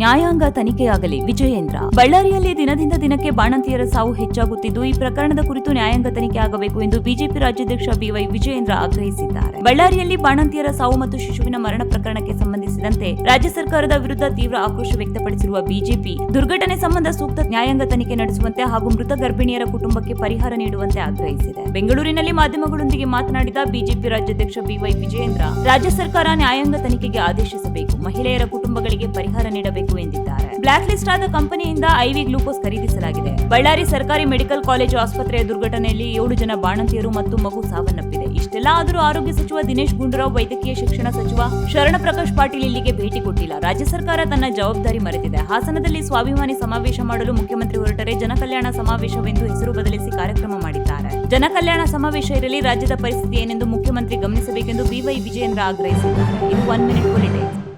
ನ್ಯಾಯಾಂಗ ತನಿಖೆಯಾಗಲಿ ವಿಜಯೇಂದ್ರ. ಬಳ್ಳಾರಿಯಲ್ಲಿ ದಿನದಿಂದ ದಿನಕ್ಕೆ ಬಾಣಂತಿಯರ ಸಾವು ಹೆಚ್ಚಾಗುತ್ತಿದ್ದು, ಈ ಪ್ರಕರಣದ ಕುರಿತು ನ್ಯಾಯಾಂಗ ತನಿಖೆ ಆಗಬೇಕು ಎಂದು ಬಿಜೆಪಿ ರಾಜ್ಯಾಧ್ಯಕ್ಷ ಬಿವೈ ವಿಜಯೇಂದ್ರ ಆಗ್ರಹಿಸಿದ್ದಾರೆ. ಬಳ್ಳಾರಿಯಲ್ಲಿ ಬಾಣಂತಿಯರ ಸಾವು ಮತ್ತು ಶಿಶುವಿನ ಮರಣ ಪ್ರಕರಣಕ್ಕೆ ಸಂಬಂಧಿಸಿದಂತೆ ರಾಜ್ಯ ಸರ್ಕಾರದ ವಿರುದ್ಧ ತೀವ್ರ ಆಕ್ರೋಶ ವ್ಯಕ್ತಪಡಿಸಿರುವ ಬಿಜೆಪಿ, ದುರ್ಘಟನೆ ಸಂಬಂಧ ಸೂಕ್ತ ನ್ಯಾಯಾಂಗ ತನಿಖೆ ನಡೆಸುವಂತೆ ಹಾಗೂ ಮೃತ ಗರ್ಭಿಣಿಯರ ಕುಟುಂಬಕ್ಕೆ ಪರಿಹಾರ ನೀಡುವಂತೆ ಆಗ್ರಹಿಸಿದೆ. ಬೆಂಗಳೂರಿನಲ್ಲಿ ಮಾಧ್ಯಮಗಳೊಂದಿಗೆ ಮಾತನಾಡಿದ ಬಿಜೆಪಿ ರಾಜ್ಯಾಧ್ಯಕ್ಷ ಬಿವೈ ವಿಜಯೇಂದ್ರ, ರಾಜ್ಯ ಸರ್ಕಾರ ನ್ಯಾಯಾಂಗ ತನಿಖೆಗೆ ಆದೇಶಿಸಬೇಕು. ಮಹಿಳೆಯರ ಕುಟುಂಬಗಳಿಗೆ ಪರಿಹಾರ ನೀಡಬೇಕು ಎಂದಿದ್ದಾರೆ. ಬ್ಲಾಕ್ ಲಿಸ್ಟ್ ಆದ ಕಂಪನಿಯಿಂದ ಐವಿ ಗ್ಲೂಕೋಸ್ ಖರೀದಿಸಲಾಗಿದೆ. ಬಳ್ಳಾರಿ ಸರ್ಕಾರಿ ಮೆಡಿಕಲ್ ಕಾಲೇಜು ಆಸ್ಪತ್ರೆಯ ದುರ್ಘಟನೆಯಲ್ಲಿ ಏಳು ಜನ ಬಾಣಂತಿಯರು ಮತ್ತು ಮಗು ಸಾವನ್ನಪ್ಪಿದೆ. ಇಷ್ಟೆಲ್ಲ ಆದರೂ ಆರೋಗ್ಯ ಸಚಿವ ದಿನೇಶ್ ಗುಂಡೂರಾವ್, ವೈದ್ಯಕೀಯ ಶಿಕ್ಷಣ ಸಚಿವ ಶರಣ ಪ್ರಕಾಶ್ ಪಾಟೀಲ್ ಇಲ್ಲಿಗೆ ಭೇಟಿ ಕೊಟ್ಟಿಲ್ಲ. ರಾಜ್ಯ ಸರ್ಕಾರ ತನ್ನ ಜವಾಬ್ದಾರಿ ಮರೆತಿದೆ. ಹಾಸನದಲ್ಲಿ ಸ್ವಾಭಿಮಾನಿ ಸಮಾವೇಶ ಮಾಡಲು ಮುಖ್ಯಮಂತ್ರಿ ಹೊರಟರೆ ಜನಕಲ್ಯಾಣ ಸಮಾವೇಶವೆಂದು ಹೆಸರು ಬದಲಿಸಿ ಕಾರ್ಯಕ್ರಮ ಮಾಡಿದ್ದಾರೆ. ಜನಕಲ್ಯಾಣ ಸಮಾವೇಶ ಇರಲಿ, ರಾಜ್ಯದ ಪರಿಸ್ಥಿತಿ ಏನೆಂದು ಮುಖ್ಯಮಂತ್ರಿ ಗಮನಿಸಬೇಕೆಂದು ಬಿವೈ ವಿಜಯೇಂದ್ರ ಆಗ್ರಹಿಸಿದ್ದಾರೆ. ಇದು ಒನ್ ಮಿನಿಟ್ ಬುಲೆಟಿನ್.